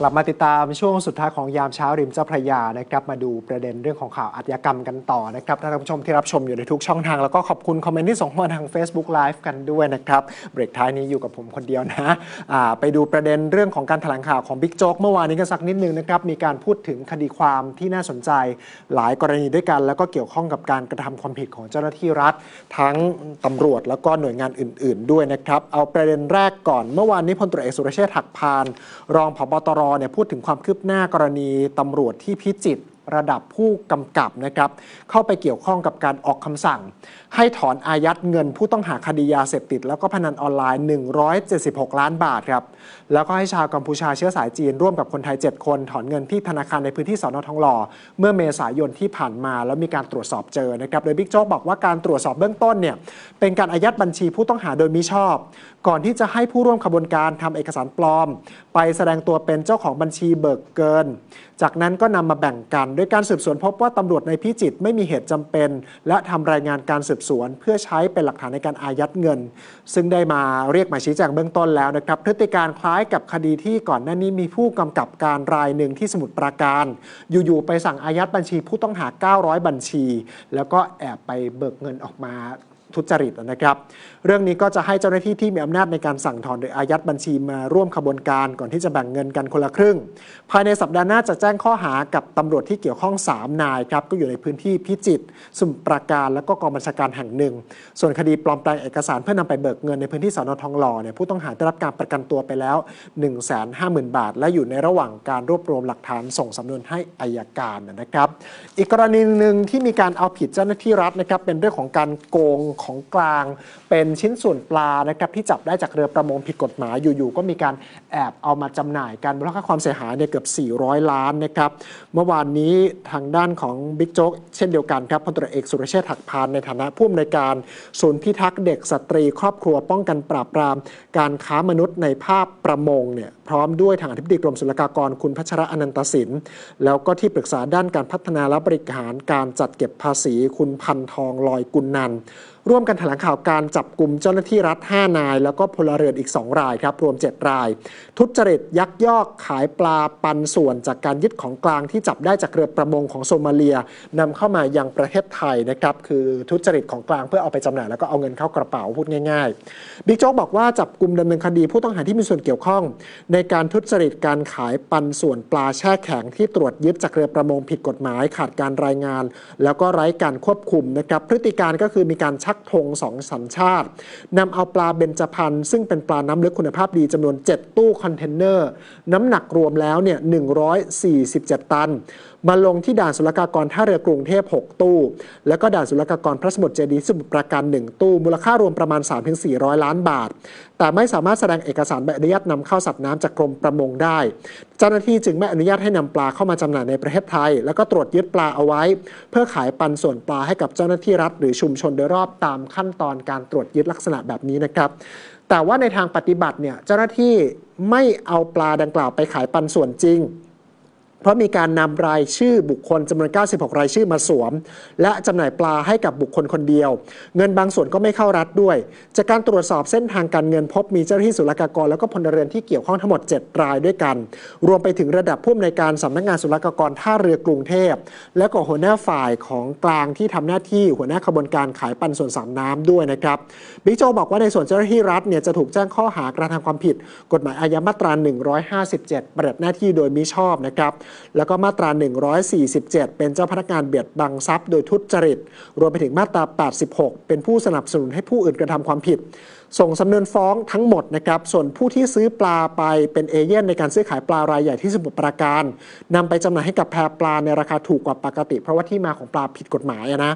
กลับมาติดตามช่วงสุดท้ายของยามเช้าริมเจ้าพระยานะครับ มาดูประเด็นเรื่องของข่าวอาชญากรรมกันต่อนะครับท่านผู้ชมที่รับชมอยู่ในทุกช่องทาง แล้วก็ขอบคุณคอมเมนต์ที่ส่งมาทาง Facebook Live กันด้วยนะครับ เบรกท้ายนี้อยู่กับผมคนเดียวนะอ่าไปดูประเด็นเรื่องของการแถลงข่าวของบิ๊กโจ๊กเมื่อวานนี้กันสักนิดนึงนะครับ มีการพูดถึงคดีความที่น่าสนใจหลายกรณีด้วยกัน แล้วก็เกี่ยวข้องกับการกระทำความผิดของเจ้าหน้าที่รัฐ ทั้งตำรวจแล้วก็หน่วยงานอื่น ๆ ด้วยนะครับเอาประเด็นแรกก่อนเมื่อวานนี้พลตรวจเอกสุรเชษฐ์หักพาน รองผบตรเนี่ยพูดถึงความคืบหน้ากรณีตำรวจที่พิจิตร ระดับผู้กำกับนะครับเข้าไปเกี่ยวข้องกับการออกคำสั่ง ให้ถอนอายัดเงินผู้ต้องหาคดียาเสพติด แล้วก็พนันออนไลน์ 176 ล้านบาทครับแล้วก็ให้ชาวกัมพูชาเชื้อสายจีนร่วมกับคนไทย 7 คน ถอนเงินที่ธนาคารในพื้นที่สอนอทองหล่อเมื่อเมษายนที่ผ่านมา แล้วมีการตรวจสอบเจอนะครับโดยบิ๊กโจ๊กบอกว่าการตรวจสอบเบื้องต้นเนี่ยเป็นการอายัดบัญชีผู้ต้องหาโดยมิชอบ ก่อนที่จะให้ผู้ร่วมขบวนการทำเอกสารปลอม ไปแสดงตัวเป็นเจ้าของบัญชีเบิกเกิน จากนั้นก็นำมาแบ่งกันโดยการสืบสวนพบว่าตำรวจในพิจิตรไม่มีเหตุจำเป็น และทำรายงานการสืบสวน เพื่อใช้เป็นหลักฐานในการอายัดเงิน ซึ่งได้มาเรียกมาชี้แจงเบื้องต้นแล้วนะครับ พฤติการคล้ายกับคดีที่ก่อนหน้านี้มีผู้กำกับการรายหนึ่งที่สมุทรปราการ อยู่ๆไปสั่งอายัดบัญชีผู้ต้องหา 900 บัญชี แล้วก็แอบไปเบิกเงินออกมา ทุจริตนะครับ เรื่องนี้ก็จะให้เจ้าหน้าที่ที่มีอำนาจในการสั่งถอนโดยอายัดบัญชีมาร่วมขบวนการก่อนที่จะแบ่งเงินกันคนละครึ่ง ภายในสัปดาห์หน้าจะแจ้งข้อหากับตำรวจที่เกี่ยวข้อง 3 นายครับก็อยู่ในพื้นที่พิจิตรสมุทรปราการและก็กองบัญชาการแห่งหนึ่ง ส่วนคดีปลอมแปลงเอกสารเพื่อนำไปเบิกเงินในพื้นที่สอนอทองหล่อเนี่ยผู้ต้องหาได้รับการประกันตัวไปแล้ว 150,000 บาท และอยู่ในระหว่างการรวบรวมหลักฐานส่งสำนวนให้อายการนะครับ อีกกรณีหนึ่งที่มีการเอาผิดเจ้าหน้าที่รัฐนะครับเป็นเรื่องของการโกงของกลาง เป็นชิ้นส่วนปลานะครับที่จับได้จากเรือประมงผิดกฎหมายอยู่ๆก็มีการแอบเอามาจำหน่ายกันมูลค่าความเสียหายเนี่ยเกือบ 400 ล้านนะครับเมื่อวานนี้ทางด้านของบิ๊กโจ๊กเช่นเดียวกันครับพลตรวจเอกสุรเชษฐ์หักพานในฐานะผู้อำนวยการศูนย์พิทักษ์เด็กสตรี ครอบครัวป้องกันปราบปราม การค้ามนุษย์ในภาพประมงเนี่ยพร้อมด้วยทางอธิบดีกรมศุลกากรคุณพัชระอนันตสิน แล้วก็ที่ปรึกษาด้านการพัฒนาและบริหารการจัดเก็บภาษีคุณพันทองลอยกุลนัน ร่วมกันแถลงข่าวการจับกลุ่มเจ้าหน้าที่รัฐ 5 นาย แล้วก็พลเรือนอีก 2 รายครับ รวม 7 ราย ทุจริตยักยอกขายปลาปันส่วนจากการยึดของกลางที่จับได้จากเรือประมงของโซมาเลียนำเข้ามายังประเทศไทยนะครับคือทุจริตของกลางเพื่อเอาไปจำหน่ายแล้วก็เอาเงินเข้ากระเป๋าพูดง่ายๆบิ๊กโจ๊กบอกว่าจับกลุ่มดำเนินคดีผู้ต้องหาที่มีส่วนเกี่ยวข้อง ในการทุจริตการขายปันส่วนปลาแช่แข็งที่ตรวจยึดจากเรือประมงผิดกฎหมาย ขาดการรายงาน แล้วก็ไร้การควบคุมนะครับพฤติการก็คือมีการชักธงสองสัญชาตินำเอาปลาเบญจพรรณซึ่งเป็นปลาน้ำลึกคุณภาพดีจำนวน 7 ตู้คอนเทนเนอร์ น้ำหนักรวมแล้วเนี่ย147 ตัน มาลงที่ด่านศุลกากรท่าเรือกรุงเทพ 6 ตู้ แล้วก็ด่านศุลกากรพระสมุทรเจดีย์สมุทรปราการ 1 ตู้ มูลค่ารวมประมาณ 3-400 ล้านบาท แต่ไม่สามารถแสดงเอกสารใบอนุญาตนำเข้าสัตว์น้ำจากกรมประมงได้ เจ้าหน้าที่จึงไม่อนุญาตให้นำปลาเข้ามาจำหน่ายในประเทศไทย แล้วก็ตรวจยึดปลาเอาไว้ เพื่อขายปันส่วนปลาให้กับเจ้าหน้าที่รัฐ หรือชุมชนโดยรอบตามขั้นตอนการตรวจยึดลักษณะแบบนี้นะครับแต่ว่าในทางปฏิบัติเนี่ยเจ้าหน้าที่ไม่เอาปลาดังกล่าวไปขายปันส่วนจริง เพราะมีการนำรายชื่อบุคคลจำนวน 96 รายชื่อมาสวม และจำหน่ายปลาให้กับบุคคลคนเดียว เงินบางส่วนก็ไม่เข้ารัฐด้วย จากการตรวจสอบเส้นทางการเงินพบมีเจ้าหน้าที่ศุลกากร แล้วก็พลเรือนที่เกี่ยวข้องทั้งหมด 7 รายด้วยกัน รวมไปถึงระดับผู้อำนวยการสำนักงานศุลกากรท่าเรือกรุงเทพ และก็หัวหน้าฝ่ายของกลางที่ทำหน้าที่หัวหน้าขบวนการขายปันส่วนสามน้ำด้วยนะครับบิ๊กโจบอกว่าในส่วนเจ้าหน้าที่รัฐเนี่ยจะถูกแจ้งข้อหากระทำความผิด กฎหมายอาญามาตรา 157ปฏิบัติหน้าที่โดยมิชอบนะครับแล้วก็มาตรา 147 เป็นเจ้าพนักงานเบียดบังทรัพย์โดยทุจริต รวมไปถึงมาตรา 86 เป็นผู้สนับสนุนให้ผู้อื่นกระทำความผิด ส่งสำเนวนฟ้องทั้งหมดนะครับ ส่วนผู้ที่ซื้อปลาไปเป็นเอเย่นในการซื้อขายปลารายใหญ่ที่สมุทรปราการนำไปจำหน่ายให้กับแพรปลาในราคาถูกกว่าปกติ เพราะว่าที่มาของปลาผิดกฎหมายนะ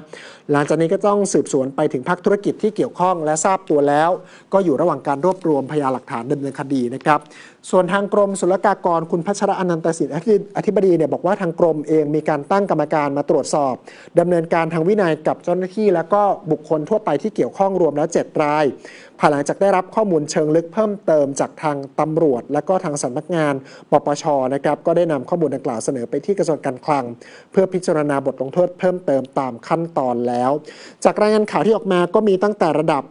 หลังจากนี้ก็ต้องสืบสวนไปถึงภาคธุรกิจที่เกี่ยวข้องและทราบตัวแล้ว ก็อยู่ระหว่างการรวบรวมพยานหลักฐานดำเนินคดีนะครับ ส่วนทางกรมศุลกากรคุณพัชระอนันตสินอธิบดีเนี่ยบอกว่าทางกรมเองมีการตั้งกรรมการมาตรวจสอบดำเนินการทางวินัยกับเจ้าหน้าที่ แล้วก็บุคคลทั่วไปที่เกี่ยวข้องรวมแล้ว 7 ราย ภายหลังจากได้รับข้อมูลเชิงลึกเพิ่มเติมจากทางตำรวจ และก็ทางสำนักงานปปชนะครับก็ได้นำข้อมูลดังกล่าวเสนอไปที่กระทรวงการคลัง เพื่อพิจารณาบทลงโทษเพิ่มเติมตามขั้นตอนแล้ว จากรายงานข่าวที่ออกมาก็มีตั้งแต่ระดับ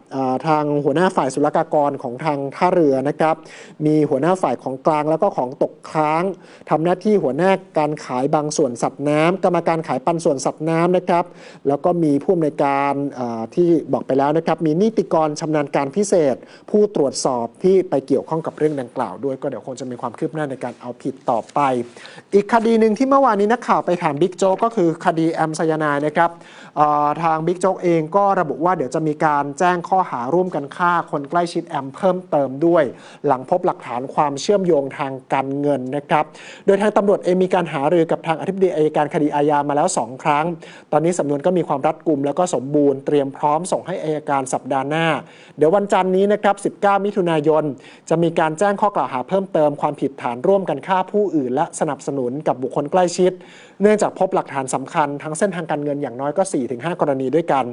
ทางหัวหน้าฝ่ายศุลกากรของทางท่าเรือนะครับมีหัวหน้าฝ่ายของกลางแล้วก็ของตกค้างทำหน้าที่หัวหน้าการขายบางส่วนสัตว์น้ำกรรมการขายปันส่วนสัตว์น้ำนะครับ แล้วก็มีผู้อำนวยการที่บอกไปแล้วนะครับ มีนิติกรชำนาญการพิเศษ ผู้ตรวจสอบที่ไปเกี่ยวข้องกับเรื่องดังกล่าวด้วย ก็เดี๋ยวคงจะมีความคืบหน้าในการเอาผิดต่อไป อีกคดีหนึ่งที่เมื่อวานนี้นักข่าวไปถามบิ๊กโจ๊กก็คือคดีแอมไซยานายนะครับทางบิ๊กโจ๊กเองก็ระบุว่าเดี๋ยวจะมีการแจ้งข้อหาร่วมกันฆ่าคนใกล้ชิดแอมเพิ่มเติมด้วย หลังพบหลักฐานความเชื่อมโยงทางการเงินนะครับ โดยทางตำรวจเองมีการหารือกับทางอธิบดีอายการคดีอาญามาแล้ว 2 ครั้ง ตอนนี้สำนวนก็มีความรัดกุมแล้วก็สมบูรณ์เตรียมพร้อมส่งให้อายการสัปดาห์หน้า เดี๋ยววันจันทร์นี้นะครับ 19 มิถุนายน จะมีการแจ้งข้อกล่าวหาเพิ่มเติมความผิดฐานร่วมกันฆ่าผู้อื่น และสนับสนุนกับบุคคลใกล้ชิด เนื่องจากพบหลักฐานสำคัญทั้งเส้นทางการเงินอย่างน้อยก็ 4-5 กรณีด้วยกัน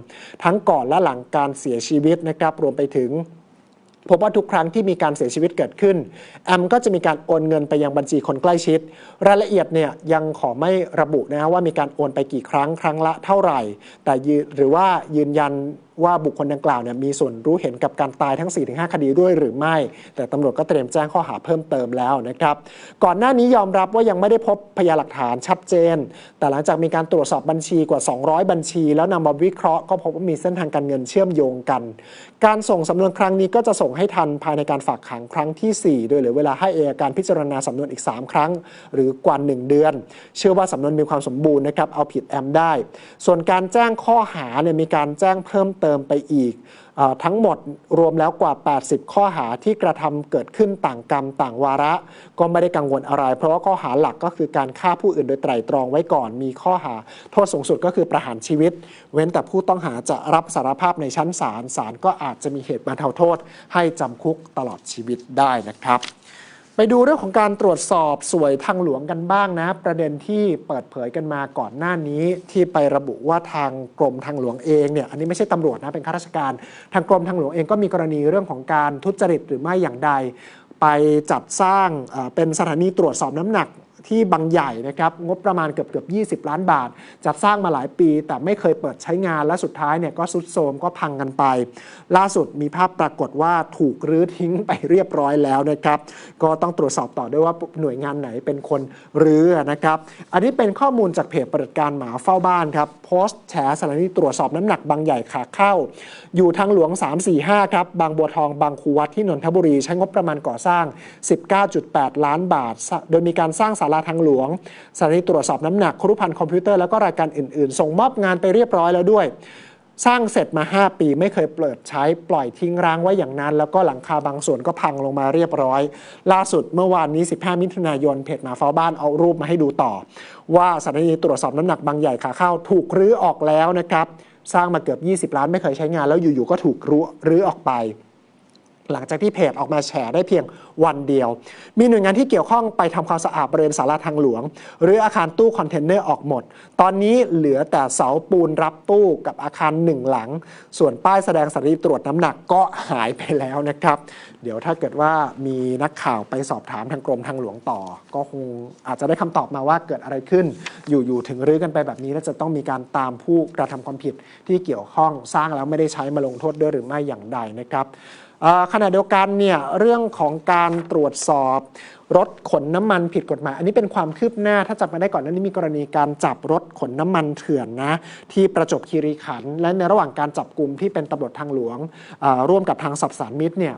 ทั้งก่อนและหลังการเสียชีวิตนะครับรวมไปถึงพบว่าทุกครั้งที่มีการเสียชีวิตเกิดขึ้น แอมก็จะมีการโอนเงินไปยังบัญชีคนใกล้ชิด รายละเอียดเนี่ยยังขอไม่ระบุนะฮะว่ามีการโอนไปกี่ครั้งครั้งละเท่าไหร่ แต่หรือว่ายืนยัน ว่าบุคคลดังกล่าวเนี่ยมีส่วนรู้เห็นกับการตายทั้ง 4-5 คดีด้วยหรือไม่ แต่ตำรวจก็เตรียมแจ้งข้อหาเพิ่มเติมแล้วนะครับ ก่อนหน้านี้ยอมรับว่ายังไม่ได้พบพยานหลักฐานชัดเจน แต่หลังจากมีการตรวจสอบบัญชีกว่า 200 บัญชี แล้วนำมาวิเคราะห์ก็พบว่ามีเส้นทางการเงินเชื่อมโยงกัน การส่งสำนวนครั้งนี้ก็จะส่งให้ทันภายในการฝากขังครั้งที่ 4 โดยเหลือเวลาให้เอยการพิจารณาสำนวนอีก 3 ครั้ง หรือกว่า 1 เดือน เชื่อว่าสำนวนมีความสมบูรณ์นะครับเอาผิดแอมได้ ส่วนการแจ้งข้อหาเนี่ยมีการแจ้งเพิ่มเติมไปอีกอทั้งหมดรวมแล้วกว่า 80 ข้อหาที่กระทำเกิดขึ้นต่างกรรมต่างวาระ ก็ไม่ได้กังวลอะไร เพราะว่าข้อหาหลักก็คือการฆ่าผู้อื่นโดยไตร่ตรองไว้ก่อน มีข้อหาโทษสูงสุดก็คือประหารชีวิต เว้นแต่ผู้ต้องหาจะรับสารภาพในชั้นศาลศาลก็อาจจะมีเหตุบรรเทาโทษ ให้จำคุกตลอดชีวิตได้นะครับ ไปดูเรื่องของการตรวจสอบสวยทางหลวงกันบ้างนะ ประเด็นที่เปิดเผยกันมาก่อนหน้านี้ ที่ไประบุว่าทางกรมทางหลวงเองเนี่ยอันนี้ไม่ใช่ตำรวจนะเป็นข้าราชการ ทางกรมทางหลวงเองก็มีกรณีเรื่องของการทุจริตหรือไม่อย่างใด ไปจัดสร้างเอ่อเป็นสถานีตรวจสอบน้ำหนัก ที่บางใหญ่นะครับงบประมาณเกือบเกือบ20 ล้านบาท จัดสร้างมาหลายปี แต่ไม่เคยเปิดใช้งานและสุดท้ายเนี่ยก็สุดโทรมก็พังกันไป ล่าสุดมีภาพปรากฏว่าถูกรื้อทิ้งไปเรียบร้อยแล้วนะครับก็ต้องตรวจสอบต่อด้วยว่าหน่วยงานไหนเป็นคนรื้อนะครับอันนี้เป็นข้อมูลจากเพจปฏิบัติการหมาเฝ้าบ้านครับโพสต์แฉสถานีตรวจสอบน้ำหนักบางใหญ่ขาเข้า อยู่ทางหลวง 345 ครับ บางบัวทองบางคูวัดที่นนทบุรี ใช้งบประมาณก่อสร้าง 19.8 ล้านบาท โดยมีการสร้างศาลาทางหลวงสถานีตรวจสอบน้ำหนักครุพันธ์คอมพิวเตอร์แล้วก็รายการอื่นๆ ส่งมอบงานไปเรียบร้อยแล้วด้วย สร้างเสร็จมา 5 ปีไม่เคยเปิดใช้ปล่อยทิ้งร้างไว้อย่างนั้น แล้วก็หลังคาบางส่วนก็พังลงมาเรียบร้อย ล่าสุดเมื่อวานนี้ 15 มิถุนายนเพจหมาเฝ้าบ้านเอารูปมาให้ดูต่อ ว่าสถานีตรวจสอบน้ำหนักบางใหญ่ขาเข้าถูกรื้อออกแล้วนะครับสร้างมาเกือบ 20 ล้านไม่เคยใช้งานแล้วอยู่ๆก็ถูกรื้อรื้อออกไป หลังจากที่เพจออกมาแฉได้เพียง วันเดียว มีหน่วยงานที่เกี่ยวข้องไปทำความสะอาดบริเวณสาราทางหลวง หรืออาคารตู้คอนเทนเนอร์ออกหมด ตอนนี้เหลือแต่เสาปูนรับตู้กับอาคารหนึ่งหลัง ส่วนป้ายแสดงสถานีตรวจน้ำหนักก็หายไปแล้วนะครับ เดี๋ยวถ้าเกิดว่ามีนักข่าวไปสอบถามทางกรมทางหลวงต่อ ก็คงอาจจะได้คำตอบมาว่าเกิดอะไรขึ้น อยู่ๆถึงรื้อกันไปแบบนี้แล้วจะต้องมีการตามผู้กระทำความผิดที่เกี่ยวข้องสร้างแล้วไม่ได้ใช้มาลงโทษด้วยหรือไม่อย่างใดนะครับขณะเดียวกันเนี่ยเรื่องของการการตรวจสอบรถขนน้ำมันผิดกฎหมาย อันนี้เป็นความคืบหน้าถ้าจับมาได้ก่อนหน้านี้มีกรณีการจับรถขนน้ำมันเถื่อนนะที่ประจบคีรีขันธ์และในระหว่างการจับกลุ่มที่เป็นตำรวจทางหลวงร่วมกับทางสับสานมิตรเนี่ย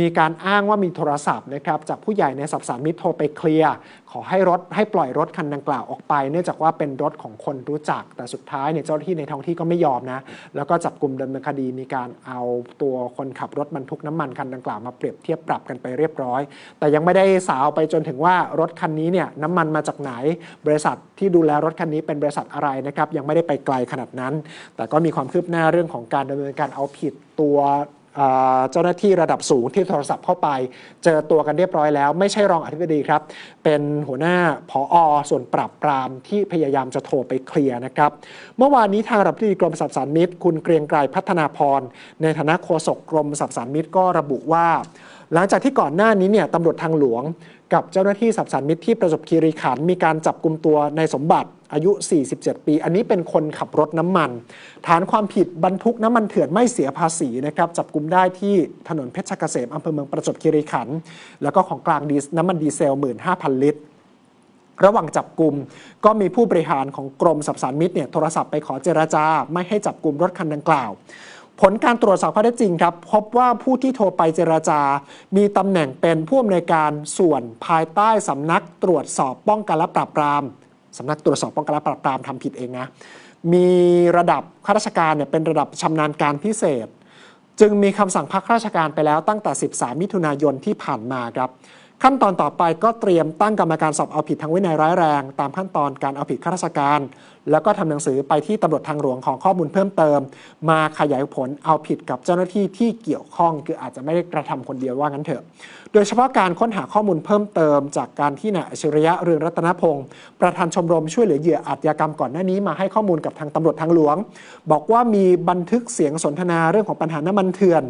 มีการอ้างว่ามีโทรศัพท์นะครับจากผู้ใหญ่ในสับสานมิตรโทรไปเคลียร์ขอให้รถให้ปล่อยรถคันดังกล่าวออกไป เนื่องจากว่าเป็นรถของคนรู้จักแต่สุดท้ายเนี่ยเจ้าหน้าที่ในท้องที่ก็ไม่ยอมนะแล้วก็จับกลุ่มดำเนินคดีมีการเอาตัวคนขับรถบรรทุกน้ำมันคันดังกล่าวมาเปรียบเทียบปรับกันไปเรียบร้อย แต่ยังไม่ได้สาวไปจนถึงว่ารถคันนี้เนี่ยน้ำมันมาจากไหน บริษัทที่ดูแลรถคันนี้เป็นบริษัทอะไรนะครับยังไม่ได้ไปไกลขนาดนั้น แต่ก็มีความคืบหน้าเรื่องของการดำเนินการเอาผิดตัวเจ้าหน้าที่ระดับสูงที่โทรศัพท์เข้าไป เจอตัวกันเรียบร้อยแล้ว ไม่ใช่รองอธิบดีครับ เป็นหัวหน้าผออส่วนปราบปรามที่พยายามจะโทรไปเคลียร์นะครับ เมื่อวานนี้ทางรับที่กรมสรรพสามิตรคุณเกรียงไกรพัฒนาพร ในฐานะโฆษกกรมสรรพสามิตรก็ระบุว่า หลังจากที่ก่อนหน้านี้เนี่ยตำรวจทางหลวง กับเจ้าหน้าที่สับสานมิตรที่ประจวบคีรีขันมีการจับกลุ่มตัวในสมบัติอายุ 47 ปี อันนี้เป็นคนขับรถน้ำมัน ฐานความผิดบรรทุกน้ำมันเถื่อนไม่เสียภาษีนะครับ จับกลุ่มได้ที่ถนนเพชรเกษมอำเภอเมืองประจวบคีรีขันธ์แล้วก็ของกลางดีน้ำมันดีเซล 15,000 ลิตร ระหว่างจับกลุ่มก็มีผู้บริหารของกรมสรรพสานมิตรเนี่ยโทรศัพท์ไปขอเจราจา ไม่ให้จับกลุ่มรถคันดังกล่าว ผลการตรวจสอบข้อเท็จจริงครับ พบว่าผู้ที่โทรไปเจราจา มีตำแหน่งเป็นผู้อำนวยการส่วนภายใต้สำนักตรวจสอบป้องกันและปราบปรามสำนักตรวจสอบป้องกันและปราบปรามทำผิดเองนะมีระดับข้าราชการเนี่ยเป็นระดับชำนาญการพิเศษ จึงมีคำสั่งพักราชการไปแล้วตั้งแต่ 13 มิถุนายนที่ผ่านมาครับ ขั้นตอนต่อไปก็เตรียมตั้งกรรมการสอบเอาผิดทางวินัยร้ายแรง ตามขั้นตอนการเอาผิดข้าราชการ แล้วก็ทำหนังสือไปที่ตำรวจทางหลวงของข้อมูลเพิ่มเติม มาขยายผลเอาผิดกับเจ้าหน้าที่ที่เกี่ยวข้อง คืออาจจะไม่ได้กระทำคนเดียวว่างั้นเถอะ โดยเฉพาะการค้นหาข้อมูลเพิ่มเติม จากการที่นายอัจฉริยะเรืองรัตนพงศ์ประธานชมรมช่วยเหลือเหยื่ออาชญากรรมก่อนหน้านี้มาให้ข้อมูลกับทางตำรวจทางหลวง บอกว่ามีบันทึกเสียงสนทนาเรื่องของปัญหาน้ำมันเถื่อน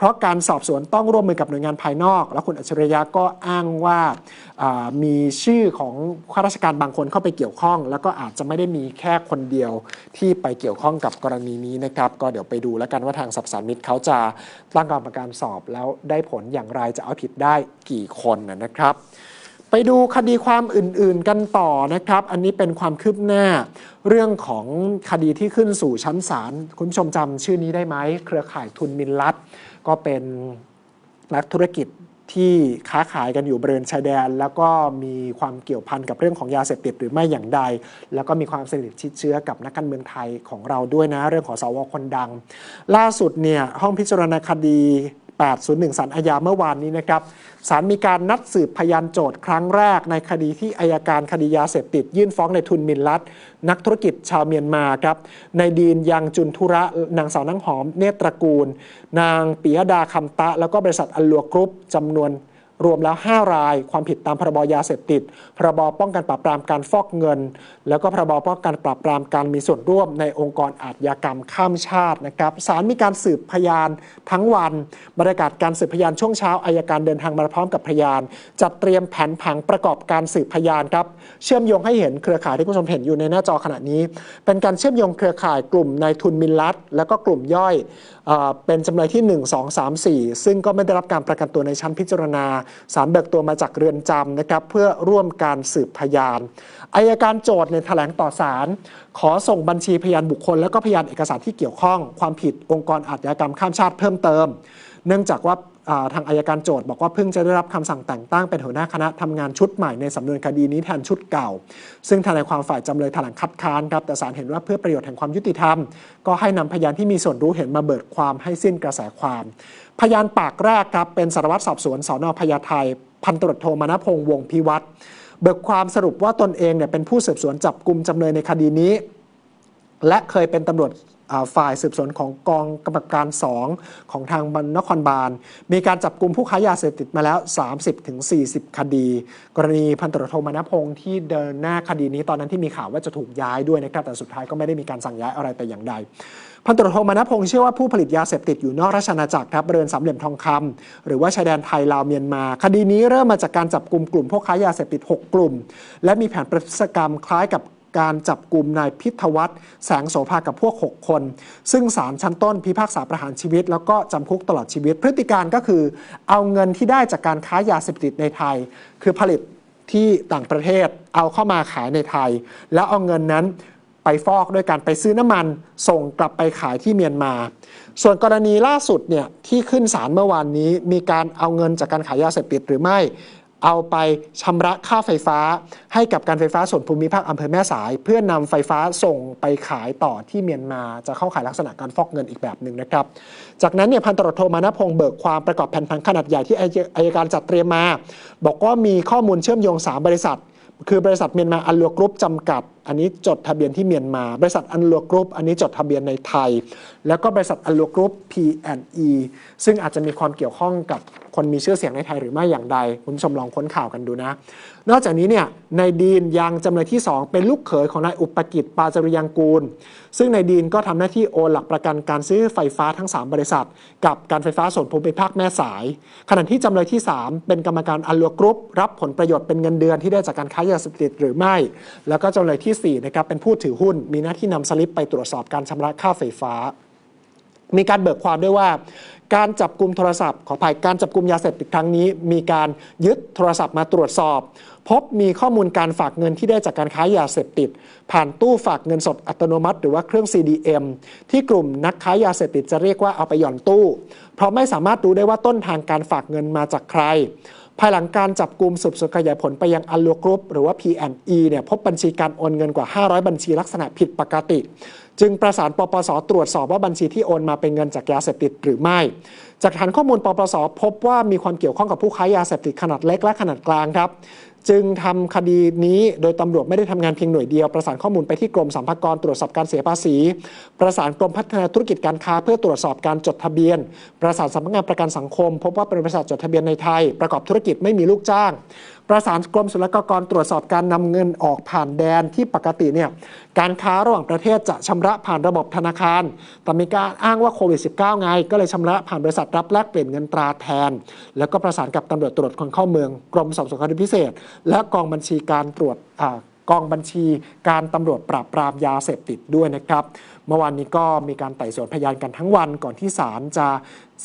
เพราะการสอบสวนต้องร่วมมือกับหน่วยงานภายนอก แล้วคุณอัจฉริยะก็อ้างว่ามีชื่อของข้าราชการบางคนเข้าไปเกี่ยวข้อง แล้วก็อาจจะไม่ได้มีแค่คนเดียวที่ไปเกี่ยวข้องกับกรณีนี้นะครับก็เดี๋ยวไปดูแล้วกันว่าทางสับสานมิตรเขาจะตั้งกรรมการสอบแล้วได้ผลอย่างไรจะเอาผิดได้กี่คนนะนะครับ ไปดูคดีความอื่นๆกันต่อนะครับ อันนี้เป็นความคืบหน้าเรื่องของคดีที่ขึ้นสู่ชั้นศาลคุณผู้ชมจำชื่อนี้ได้ไหมเครือข่ายทุนมินลัด ก็เป็นนักธุรกิจที่ค้าขายกันอยู่บริเวณชายแดน แล้วก็มีความเกี่ยวพันกับเรื่องของยาเสพติดหรือไม่อย่างใด แล้วก็มีความสนิทชิดเชื้อกับนักการเมืองไทยของเราด้วยนะ เรื่องของสวคนดัง ล่าสุดเนี่ยห้องพิจารณาคดี 801สาลอาญาเมื่อวานนี้นะครับศาลมีการนัดสืบพยานโจทย์ครั้งแรกในคดีที่อายการคดียาเสพติด ยื่นฟ้องในทุนมินลัดนักธุรกิจชาวเมียนมาครับในดีนยังจุนทุระนางสาวนังหอมเนตรกูล นางปิยดาคำตะ แล้วก็บริษัทอัลลัวกรุ๊ปจำนวน รวมแล้ว 5 ราย ความผิดตามพรบยาเสพติด พรบป้องกันปราบปรามการฟอกเงิน แล้วก็พรบป้องกันปราบปรามการมีส่วนร่วมในองค์กรอาชญากรรมข้ามชาตินะครับศาลมีการสืบพยานทั้งวันบรรยากาศการสืบพยานช่วงเช้าอายการเดินทางมาพร้อมกับพยาน จัดเตรียมแผนผังประกอบการสืบพยานครับเชื่อมโยงให้เห็นเครือข่ายที่คุณผู้ชมเห็นอยู่ในหน้าจอขณะนี้ เป็นการเชื่อมโยงเครือข่ายกลุ่มนายทุนมินลัดแล้วก็กลุ่มย่อยเอ่อเป็นจำเลยที่ 1 2 3 4 ซึ่งก็ไม่ได้รับการประกันตัวในชั้นพิจารณาศาลเบิกตัวมาจากเรือนจำนะครับเพื่อร่วมการสืบพยานอายการโจทย์ในแถลงต่อศาลขอส่งบัญชีพยานบุคคล และก็พยานเอกสารที่เกี่ยวข้อง ความผิดองค์กรอาชญากรรมข้ามชาติเพิ่มเติม เนื่องจากว่าทางอายการโจทย์บอกว่าเพิ่งจะได้รับคำสั่งแต่งตั้งเป็นหัวหน้าคณะทำงานชุดใหม่ในสำนวนคดีนี้แทนชุดเก่า ซึ่งทนายความฝ่ายจำเลยแถลงคัดค้านครับแต่ศาลเห็นว่าเพื่อประโยชน์แห่งความยุติธรรม ก็ให้นำพยานที่มีส่วนรู้เห็นมาเบิกความให้สิ้นกระแสความ พยานปากแรกครับเป็นสารวัตรสอบสวนสอนอพญาไทพันตรวจโทมานพงษ์วงพิวัตรเบิกความสรุปว่าตนเองเนี่ยเป็นผู้สืบสวนจับกลุ่มจำเลยในคดีนี้ และเคยเป็นตำรวจฝ่ายสืบสวนของกองกำกับการ 2 ของทางนครบาล มีการจับกลุ่มผู้ค้ายาเสพติดมาแล้ว 30-40 คดี กรณีพันตรวจโทมานพงศ์ที่เดินหน้าคดีนี้ตอนนั้นที่มีข่าวว่าจะถูกย้ายด้วยนะครับแต่สุดท้ายก็ไม่ได้มีการสั่งย้ายอะไรแต่อย่างใด พันตรวจโทมานพงศ์เชื่อว่าผู้ผลิตยาเสพติดอยู่นอกราชอาณาจักรครับบริเวณสามเหลี่ยมทองคำหรือว่าชายแดนไทยลาวเมียนมา คดีนี้เริ่มมาจากการจับกลุ่มกลุ่มพวกค้ายาเสพติด 6 กลุ่ม และมีแผนประทุษกรรมคล้ายกับการจับกลุ่มนายพิทวัฒน์แสงโสภากับพวก 6 คน ซึ่งศาลชั้นต้นพิพากษาประหารชีวิต แล้วก็จำคุกตลอดชีวิต พฤติการก็คือ เอาเงินที่ได้จากการค้ายาเสพติดในไทย คือผลิตที่ต่างประเทศเอาเข้ามาขายในไทย แล้วเอาเงินนั้น ไปฟอกด้วยการไปซื้อน้ำมัน ส่งกลับไปขายที่เมียนมา ส่วนกรณีล่าสุดเนี่ยที่ขึ้นศาลเมื่อวานนี้มีการเอาเงินจากการขายยาเสพติดหรือไม่ เอาไปชำระค่าไฟฟ้า ให้กับการไฟฟ้าส่วนภูมิภาคอำเภอแม่สาย เพื่อนำไฟฟ้าส่งไปขายต่อที่เมียนมา จะเข้าขายลักษณะการฟอกเงินอีกแบบหนึ่งนะครับ จากนั้นเนี่ยพันตรวจโทมานพงศ์เบิกความประกอบแผนผังขนาดใหญ่ที่อายการจัดเตรียมมา บอกว่ามีข้อมูลเชื่อมโยง 3 บริษัท คือบริษัทเมียนมาอัลลัวกรุ๊ปจำกัดอันนี้จดทะเบียนที่เมียนมา บริษัทอันลัวกรุ๊ปอันนี้จดทะเบียนในไทย แล้วก็บริษัทอันลัวกรุ๊ป P&E ซึ่งอาจจะมีความเกี่ยวข้องกับคนมีชื่อเสียงในไทยหรือไม่อย่างใด คุณผู้ชมลองค้นข่าวกันดูนะ นอกจากนี้เนี่ยนายดีนยังจำเลยที่ 2 เป็นลูกเขยของนายอุปกิจปาจริยังกูล ซึ่งนายดีนก็ทำหน้าที่โอนหลักประกันการซื้อไฟฟ้าทั้ง 3 บริษัท กับการไฟฟ้าส่วนภูมิภาคแม่สาย ขณะที่จำเลยที่ 3 เป็นกรรมการอัลลัวกรุ๊ปรับผลประโยชน์เป็นเงินเดือนที่ได้จากการค้ายาเสพติดหรือไม่ แล้วก็จำเลยที่4 นะครับ เป็นผู้ถือหุ้น มีหน้าที่นำสลิปไปตรวจสอบการชำระค่าไฟฟ้า มีการเบิกความด้วยว่า การจับกลุ่มโทรศัพท์ ขออภัยการจับกลุ่มยาเสพติดครั้งนี้ มีการยึดโทรศัพท์มาตรวจสอบ พบมีข้อมูลการฝากเงินที่ได้จากการค้ายาเสพติด ผ่านตู้ฝากเงินสดอัตโนมัติ หรือว่าเครื่อง CDM ที่กลุ่มนักค้ายาเสพติดจะเรียกว่าเอาไปหย่อนตู้ เพราะไม่สามารถรู้ได้ว่าต้นทางการฝากเงินมาจากใคร ภายหลังการจับกลุ่มสืบสวนขยายผลไปยังอัลลัวกรุ๊ปหรือว่า P&E เนี่ยพบบัญชีการโอนเงินกว่า 500 บัญชีลักษณะผิดปกติ จึงประสานปปสตรวจสอบว่าบัญชีที่โอนมาเป็นเงินจากยาเสพติดหรือไม่ จากฐานข้อมูลปปสพบว่ามีความเกี่ยวข้องกับผู้ค้ายาเสพติดขนาดเล็กและขนาดกลางครับ จึงทำคดีนี้โดยตำรวจไม่ได้ทำงานเพียงหน่วยเดียว ประสานข้อมูลไปที่กรมสรรพากรตรวจสอบการเสียภาษี ประสานกรมพัฒนาธุรกิจการค้าเพื่อตรวจสอบการจดทะเบียน ประสานสำนักงานประกันสังคม พบว่าเป็นบริษัทจดทะเบียนในไทย ประกอบธุรกิจไม่มีลูกจ้าง ประสานกรมศุลกากรตรวจสอบการนำเงินออกผ่านแดนที่ปกติเนี่ยการค้าระหว่างประเทศจะชำระผ่านระบบธนาคาร แต่มีการอ้างว่าโควิด -19 ไง ก็เลยชำระผ่านบริษัทรับแลกเปลี่ยนเงินตราแทน แล้วก็ประสานกับตำรวจตรวจคนเข้าเมือง กรมสอบสวนคดีพิเศษ และกองบัญชีการตรวจอกองบัญชีการตำรวจปราบปรามยาเสพติดด้วยนะครับ เมื่อวานนี้ก็มีการไต่สวนพยานกันทั้งวันก่อนที่ศาลจะ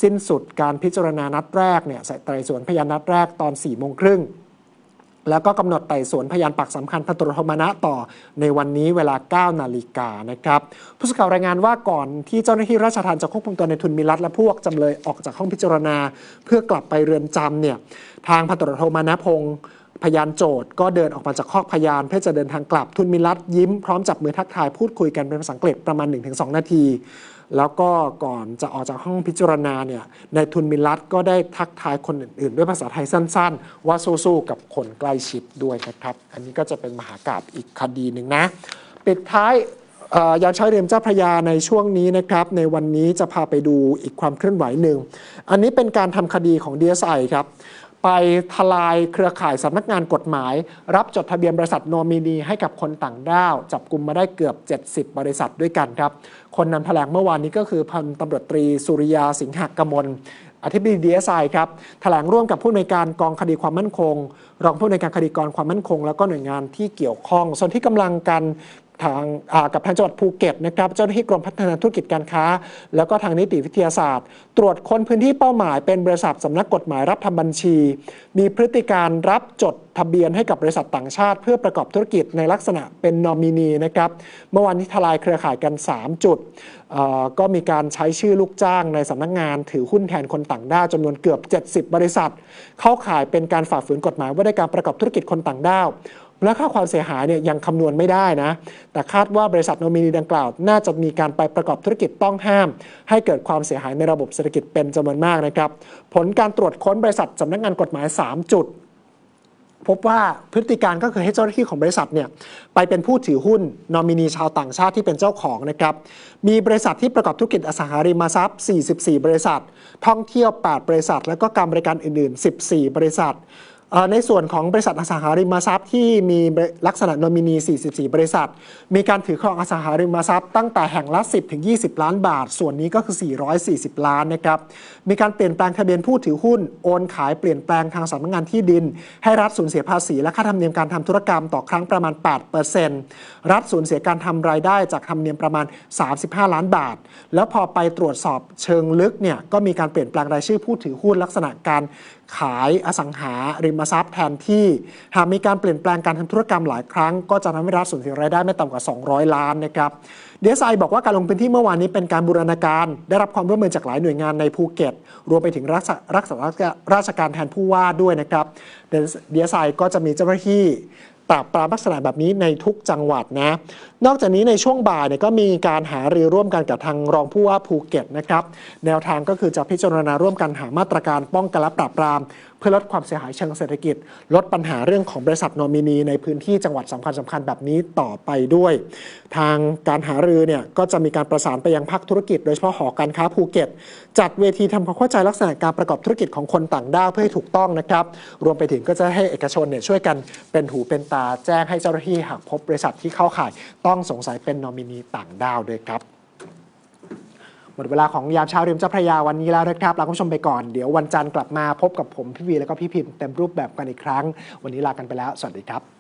สิ้นสุดการพิจารณานัดแรกเนี่ยไต่สวนพยานนัดแรกตอน4ี่โมงครึ่ง แล้วก็กำหนดไต่สวนพยานปากสำคัญพันตรวจโทมานะต่อในวันนี้เวลา 9 นาฬิกานะครับ ผู้สื่อข่าวรายงานว่าก่อนที่เจ้าหน้าที่ราชทัณฑ์จะควบคุมตัวในทุนมิรัตและพวกจำเลยออกจากห้องพิจารณา เพื่อกลับไปเรือนจำเนี่ยทางพันตรวจโทมานะพงศ์พยานโจทย์ก็เดินออกมาจากคอกพยาน เพื่อจะเดินทางกลับทุนมิรัตยิ้มพร้อมจับมือทักทายพูดคุยกันเป็นภาษาอังกฤษประมาณ 1-2 นาที แล้วก็ก่อนจะออกจากห้องพิจารณาเนี่ยนายทุนมิลัดก็ได้ทักทายคนอื่น ๆ ด้วยภาษาไทยสั้น ๆ ว่าสู้ๆกับคนใกล้ชิดด้วยนะครับ อันนี้ก็จะเป็นมหากาบอีกคดีหนึ่งนะ ปิดท้ายยามเช้าเรียมเจ้าพระยาในช่วงนี้นะครับ ในวันนี้จะพาไปดูอีกความเคลื่อนไหวหนึ่ง อันนี้เป็นการทำคดีของ DSI ครับ ไปทลายเครือข่ายสำนักงานกฎหมาย รับจดทะเบียนบริษัทโนมินีให้กับคนต่างด้าว จับกลุ่มมาได้เกือบ 70 บริษัทด้วยกันครับ คนนำแถลงเมื่อวานนี้ก็คือพันตำรวจตรีสุริยาสิงหกมลอธิบดีดีเอสไอครับแถลงร่วมกับผู้ในการกองคดีความมั่นคง รองผู้ในการคดีกรความมั่นคง แล้วก็หน่วยงานที่เกี่ยวข้อง ส่วนที่กำลังกัน ทางกับทางจังหวัดภูเก็ตนะครับเจ้าหน้าที่กรมพัฒนาธุรกิจการค้า แล้วก็ทางนิติวิทยาศาสตร์ ตรวจค้นพื้นที่เป้าหมายเป็นบริษัทสำนักกฎหมายรับทำบัญชี มีพฤติการรับจดทะเบียนให้กับบริษัทต่างชาติ เพื่อประกอบธุรกิจในลักษณะเป็นนอมินีนะครับเมื่อวานนี้ทลายเครือข่ายกัน 3 จุดก็มีการใช้ชื่อลูกจ้างในสำนักงาน ถือหุ้นแทนคนต่างด้าวจำนวนเกือบ 70 บริษัท เข้าข่ายเป็นการฝ่าฝืนกฎหมายว่าด้วยการประกอบธุรกิจคนต่างด้าว และค่าความเสียหายเนี่ยยังคำนวณไม่ได้นะ แต่คาดว่าบริษัทโนมินีดังกล่าว น่าจะมีการไปประกอบธุรกิจต้องห้าม ให้เกิดความเสียหายในระบบเศรษฐกิจเป็นจำนวนมากนะครับ ผลการตรวจค้นบริษัทสำนักงานกฎหมาย 3 จุด พบว่าพฤติการก็คือให้เจ้าหน้าที่ของบริษัทเนี่ยไปเป็นผู้ถือหุ้นนอมินีชาวต่างชาติที่เป็นเจ้าของนะครับ มีบริษัทที่ประกอบธุรกิจอสังหาริมทรัพย์ 44 บริษัท ท่องเที่ยว 8 บริษัท แล้วก็การบริการอื่น ๆ 14 บริษัท ในส่วนของบริษัทอสังหาริมทรัพย์ที่มีลักษณะโนมินี 44 บริษัท มีการถือครองอสังหาริมทรัพย์ตั้งแต่แห่งละ 10 ถึง 20 ล้านบาท ส่วนนี้ก็คือ 440 ล้านนะครับ มีการเปลี่ยนแปลงทะเบียนผู้ถือหุ้น โอนขายเปลี่ยนแปลงทางสำนักงานที่ดิน ให้รัฐสูญเสียภาษีและค่าธรรมเนียมการทำธุรกรรมต่อครั้งประมาณ 8%รัฐสูญเสียการทำรายได้จากธรรมเนียมประมาณ 35 ล้านบาท แล้วพอไปตรวจสอบเชิงลึกเนี่ยก็มีการเปลี่ยนแปลงรายชื่อผู้ถือหุ้นลักษณะการขายอสังหาริมทรัพย์แทนที่ หากมีการเปลี่ยนแปลงการทำธุรกรรมหลายครั้ง ก็จะทำให้รัฐสูญเสียรายได้ไม่ต่ำกว่า 200 ล้านนะครับ ดีเอสไอบอกว่าการลงพื้นที่เมื่อวานนี้เป็นการบูรณาการ ได้รับความร่วมมือจากหลายหน่วยงานในภูเก็ต รวมไปถึงรักษารักษาราชการแทนผู้ว่าด้วยนะครับดีเอสไอก็จะมีเจ้าหน้าที่ปราบปรามลักษณะแบบนี้ในทุกจังหวัดนะ นอกจากนี้ในช่วงบ่ายเนี่ยก็มีการหารือร่วมกันกับทางรองผู้ว่าภูเก็ตนะครับ แนวทางก็คือจะพิจารณาร่วมกันหามาตรการป้องกันและปราบปราม พพื่อลดความเสียหายเชิงเศรษฐกิจ ลดปัญหาเรื่องของบริษัทนอมินีในพื้นที่จังหวัดสำคัญสคัญแบบนี้ต่อไปด้วย ทางการหารือเนี่ยก็จะมีการประสานไปยังภาคธุรกิจ โดยเฉพาะหอการค้าภูเก็ต จัดเวทีทำความเข้าใจลักษณะการประกอบธุรกิจของคนต่างด้าวเพื่อให้ถูกต้องนะครับ รวมไปถึงก็จะให้เอกชนเนี่ยช่วยกันเป็นหูเป็นตาแจ้งให้เจ้าหน้าที่หากพบบริษัทที่เข้าข่าย ต้องสงสัยเป็นนอมินีต่างด้าวด้วยครับ หมดเวลาของยามเช้าริมเจ้าพระยาวันนี้แล้วนะครับลาคุณผู้ชมไปก่อน เดี๋ยววันจันทร์กลับมาพบกับผมพี่วีแล้วก็พี่พิมพ์เต็มรูปแบบกันอีกครั้ง วันนี้ลากันไปแล้ว สวัสดีครับ